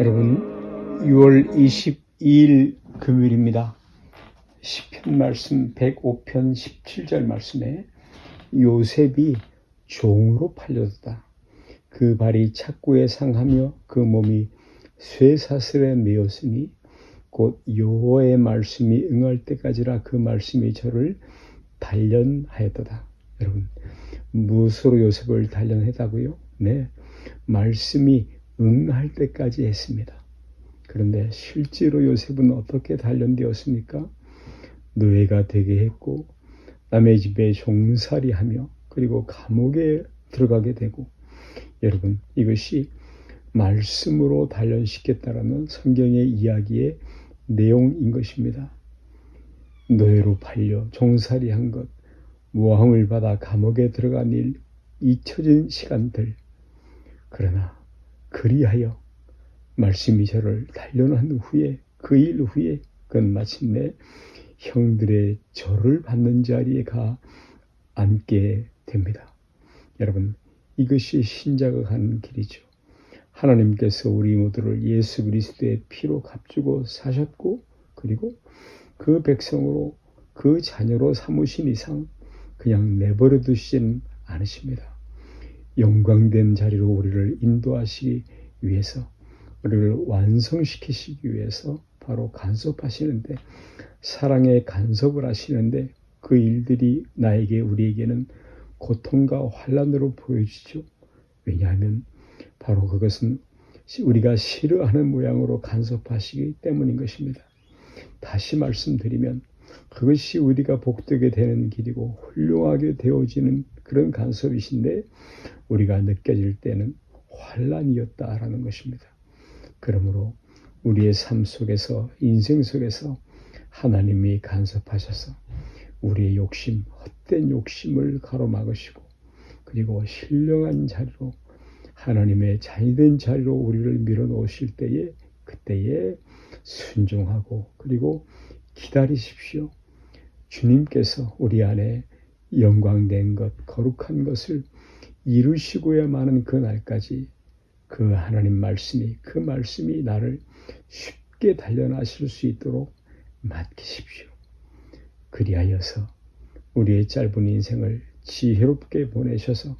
여러분 6월 22일 금요일입니다. 10편 말씀 105편 17절 말씀에 요셉이 종으로 팔려졌다. 그 발이 착구에 상하며 그 몸이 쇠사슬에 메었으니 곧 여호와의 말씀이 응할 때까지라 그 말씀이 저를 단련하였도다. 여러분 무엇으로 요셉을 단련했다고요? 네, 말씀이 응할 때까지 했습니다. 그런데 실제로 요셉은 어떻게 단련되었습니까? 노예가 되게 했고 남의 집에 종살이하며 그리고 감옥에 들어가게 되고 여러분 이것이 말씀으로 단련시켰다라는 성경의 이야기의 내용인 것입니다. 노예로 팔려 종살이한 것, 모함을 받아 감옥에 들어간 일, 잊혀진 시간들. 그러나 그리하여 말씀이 저를 단련한 후에 그 일 후에 그건 마침내 형들의 절을 받는 자리에 가 앉게 됩니다. 여러분 이것이 신자가 가는 길이죠. 하나님께서 우리 모두를 예수 그리스도의 피로 값주고 사셨고 그리고 그 백성으로 그 자녀로 삼으신 이상 그냥 내버려 두시진 않으십니다. 영광된 자리로 우리를 인도하시기 위해서 우리를 완성시키시기 위해서 바로 간섭하시는데 사랑의 간섭을 하시는데 그 일들이 나에게 우리에게는 고통과 환란으로 보여지죠. 왜냐하면 바로 그것은 우리가 싫어하는 모양으로 간섭하시기 때문인 것입니다. 다시 말씀드리면 그것이 우리가 복되게 되는 길이고 훌륭하게 되어지는 그런 간섭이신데 우리가 느껴질 때는 환란이었다라는 것입니다. 그러므로 우리의 삶 속에서 인생 속에서 하나님이 간섭하셔서 우리의 욕심, 헛된 욕심을 가로막으시고 그리고 신령한 자리로 하나님의 자유된 자리로 우리를 밀어놓으실 때에 그때에 순종하고 그리고 기다리십시오. 주님께서 우리 안에 영광된 것, 거룩한 것을 이루시고야마는 그 날까지 그 하나님 말씀이 그 말씀이 나를 쉽게 단련하실 수 있도록 맡기십시오. 그리하여서 우리의 짧은 인생을 지혜롭게 보내셔서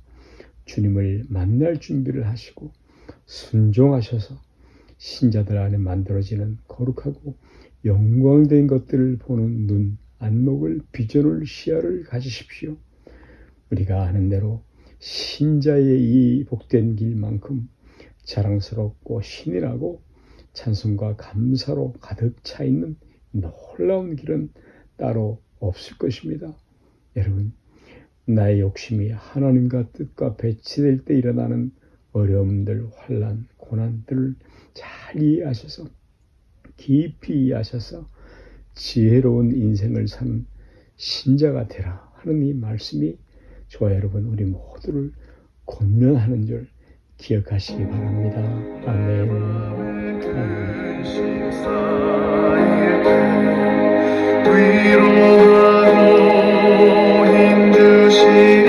주님을 만날 준비를 하시고 순종하셔서 신자들 안에 만들어지는 거룩하고 영광된 것들을 보는 눈, 안목을, 비전을, 시야를 가지십시오. 우리가 아는 대로 신자의 이 복된 길만큼 자랑스럽고 신이라고 찬송과 감사로 가득 차 있는 놀라운 길은 따로 없을 것입니다. 여러분, 나의 욕심이 하나님과 뜻과 배치될 때 일어나는 어려움들, 환란, 고난들을 잘 이해하셔서 깊이 이해하셔서 지혜로운 인생을 산 신자가 되라 하는 이 말씀이 저와 여러분 우리 모두를 권면하는 줄 기억하시기 바랍니다. 아멘. 아멘. 힘